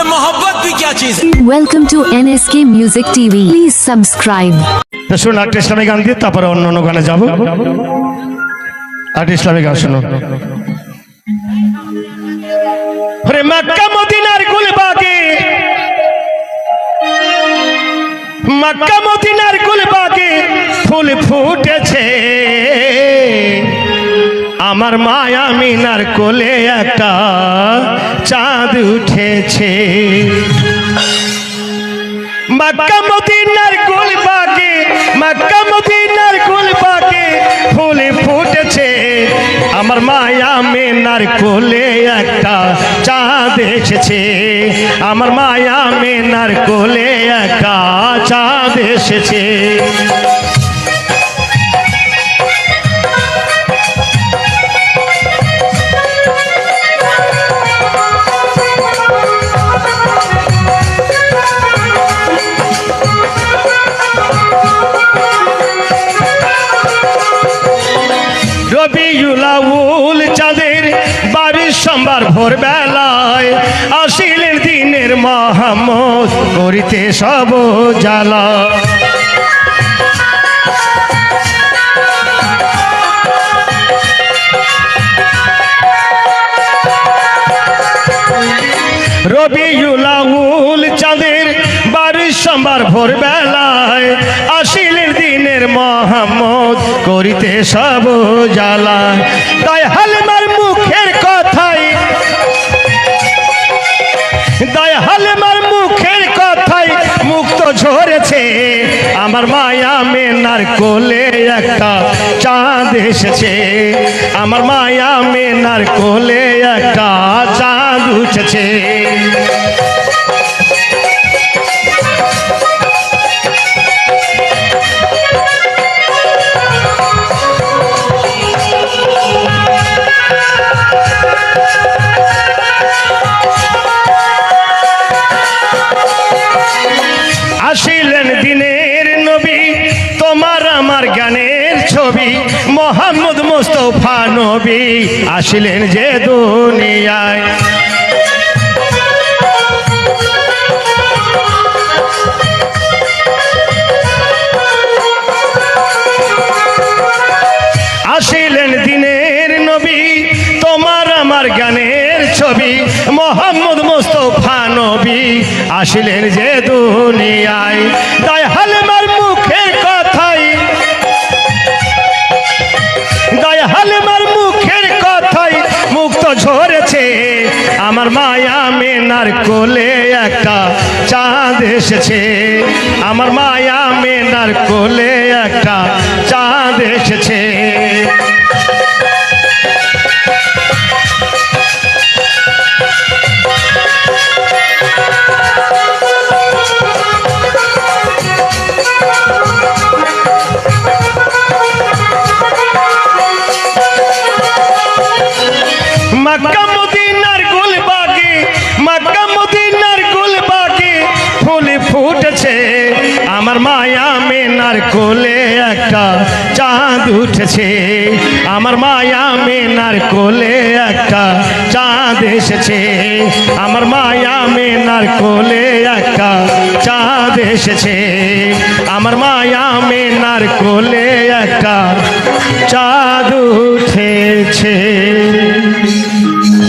ये मोहब्बत भी क्या चीज है Welcome to NSK Music TV. Please subscribe. তো শুনুন একটা ইসলামিক গান দিয়ে তারপরে অন্য অন্য গানে যাবো একটা ইসলামিক গান শুনুন ওরে মক্কা মদিনার গুলবাগে মক্কা মদিনার গুলবাগে ফুল ফুটেছে আমার মায়া মিনার কোলে একটা চাঁদ উঠেছে। মক্কা মদিনার গুলবাগে, মক্কা মদিনার গুলবাগে ফুলে ফুটেছে। আমার মায়া মেনার কোলে একটা চাঁদ এসেছে। আমার মায়া মেনার কোলে একটা চাঁদ এসেছে। রবিউলাউল চাঁদের বাড়ির সোমবার ভোরবেলায় আসিলেন দিনের মহাম্মদ করিতে সব জ্বালা। রবিউলাউল চাঁদের বাড়ির সোমবার ভোরবেলায় আসিলেন দিনের মহাম্মদ করিতে সব জ্বালা। তাই হালমার মুখের কথাই। তাই হালমার মুখের কথাই মুক্ত ঝরেছে। আমার মায়া মেনার কোলে একটা চাঁদ এসেছে। আমার মায়া মেনার কোলে একটা চাঁদ উঠেছে। আমার গানের ছবি, মোহাম্মদ মুস্তফা নবী আসিলেন যে দুনিয়ায়। আসিলেন দিনের নবী, তোমার আমার গানের ছবি, মোহাম্মদ মুস্তফা নবী আসিলেন যে দুনিয়ায়। তাই হালমার আমার মায়া মেনার কোলে একটা চাঁদ এসেছে। আমার মায়া মেনার কোলে একটা চাঁদ এসেছে। কোলে একটা চাঁদ উঠেছে। আমার মায়া মেনার কোলে একটা চাঁদ এসেছে। আমার মায়া মেনার কোলে একটা চাঁদ এসেছে। আমার মায়া মেনার কোলে একটা চাঁদ উঠেছে।